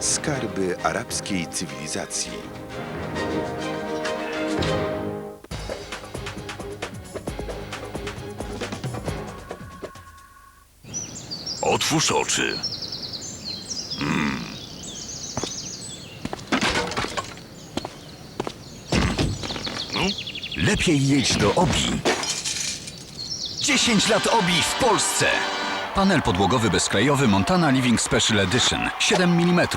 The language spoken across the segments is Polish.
Skarby arabskiej cywilizacji. Otwórz oczy. Lepiej jedź do Obi. 10 lat Obi w Polsce. Panel podłogowy bezklejowy Montana Living Special Edition 7 mm.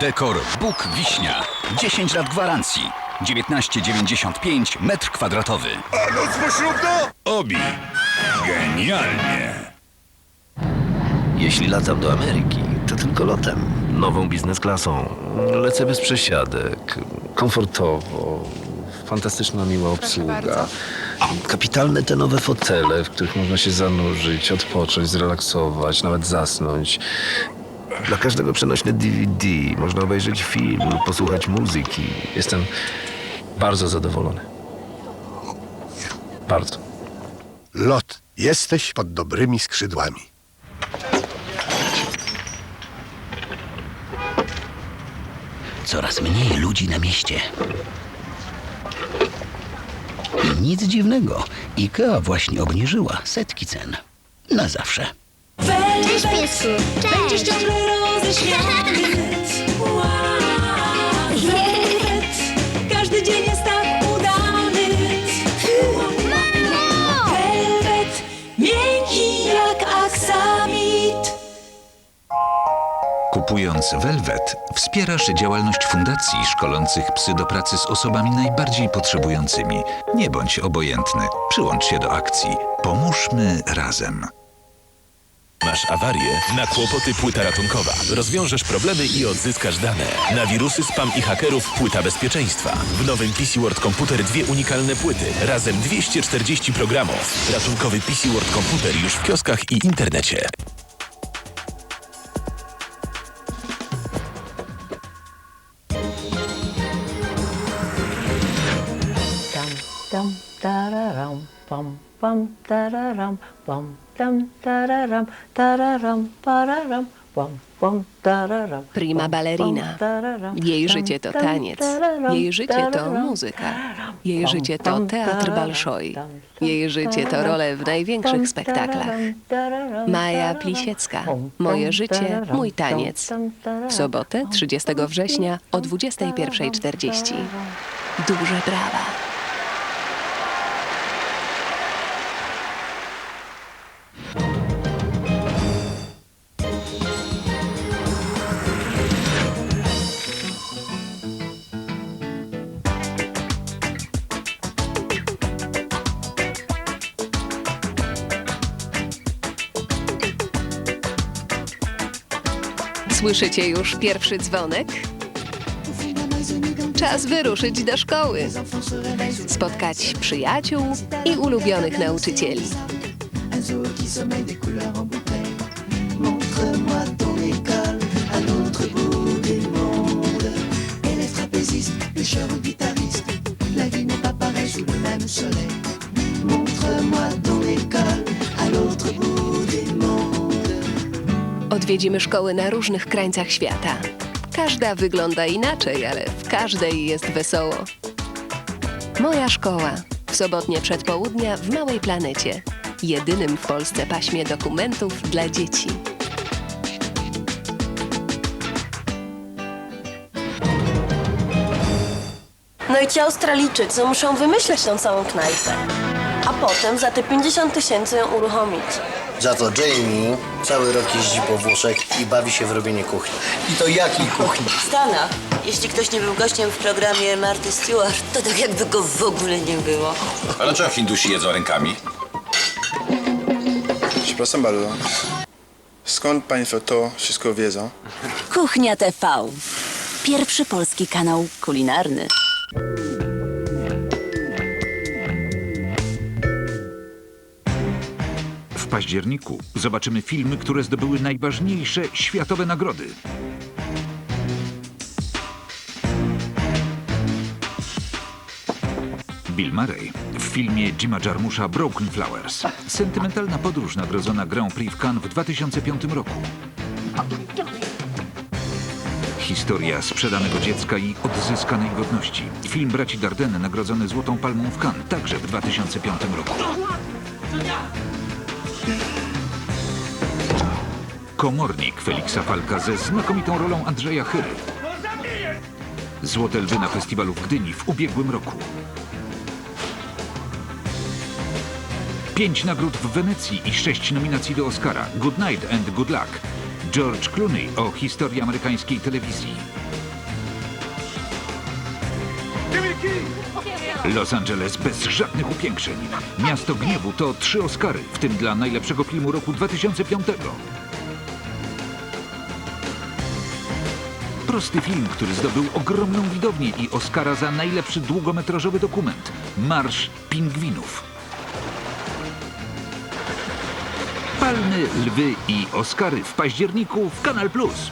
Dekor Bóg Wiśnia. 10 lat gwarancji. 19,95 metr kwadratowy. A noc poślubna? Obi. Genialnie. Jeśli latam do Ameryki, to tylko lotem. Nową biznes-klasą. Lecę bez przesiadek. Komfortowo. Fantastyczna, miła obsługa. Kapitalne te nowe fotele, w których można się zanurzyć, odpocząć, zrelaksować, nawet zasnąć. Dla każdego przenośne DVD. Można obejrzeć film lub posłuchać muzyki. Jestem bardzo zadowolony. Bardzo. Lot, jesteś pod dobrymi skrzydłami. Coraz mniej ludzi na mieście. Nic dziwnego, IKEA właśnie obniżyła setki cen. Na zawsze. Cześć piesku. Będziesz ciągle roześmiany. Velvet, wspierasz działalność fundacji szkolących psy do pracy z osobami najbardziej potrzebującymi. Nie bądź obojętny. Przyłącz się do akcji. Pomóżmy razem. Masz awarię? Na kłopoty płyta ratunkowa. Rozwiążesz problemy i odzyskasz dane. Na wirusy, spam i hakerów płyta bezpieczeństwa. W nowym PC World Computer dwie unikalne płyty. Razem 240 programów. Ratunkowy PC World Computer już w kioskach i internecie. Pam, pam, tararam, pam, tam, tararam, tararam, pararam, pam, pam, tararam. Prima tararam, Jej życie to taniec. Jej życie to muzyka. Jej życie to teatr tam, Jej życie to role w największych spektaklach. Maja Plisiecka. Moje życie, mój taniec. W sobotę, pam, 30 pam, września o pam, 21.40. tararam. Duże brawa. Słyszycie już pierwszy dzwonek? Czas wyruszyć do szkoły. Spotkać przyjaciół i ulubionych nauczycieli. Odwiedzimy szkoły na różnych krańcach świata. Każda wygląda inaczej, ale w każdej jest wesoło. Moja szkoła. W sobotnie przedpołudnia w Małej Planecie. Jedynym w Polsce paśmie dokumentów dla dzieci. No i ci Australijczycy muszą wymyśleć tą całą knajpę. A potem za te 50 tysięcy ją uruchomić. Za to Jamie cały rok jeździ po Włoszech i bawi się w robienie kuchni. I to jakiej kuchni? W Stanach, jeśli ktoś nie był gościem w programie Marty Stewart, to tak jakby go w ogóle nie było. Ale czemu Hindusi jedzą rękami? Przepraszam bardzo. Skąd Państwo to wszystko wiedzą? Kuchnia TV. Pierwszy polski kanał kulinarny. W październiku zobaczymy filmy, które zdobyły najważniejsze światowe nagrody. Bill Murray w filmie Jima Jarmusza Broken Flowers. Sentymentalna podróż nagrodzona Grand Prix w Cannes w 2005 roku. Historia sprzedanego dziecka i odzyskanej godności. Film braci Dardenne nagrodzony Złotą Palmą w Cannes, także w 2005 roku. Komornik Feliksa Falka ze znakomitą rolą Andrzeja Chyry. Złote Lwy na festiwalu w Gdyni w ubiegłym roku. Pięć nagród w Wenecji i sześć nominacji do Oscara. Good Night and Good Luck. George Clooney o historii amerykańskiej telewizji. Los Angeles bez żadnych upiększeń. Miasto Gniewu to trzy Oscary, w tym dla najlepszego filmu roku 2005. Prosty film, który zdobył ogromną widownię i Oscara za najlepszy długometrażowy dokument. Marsz Pingwinów. Palmy, lwy i Oscary w październiku w Kanal Plus.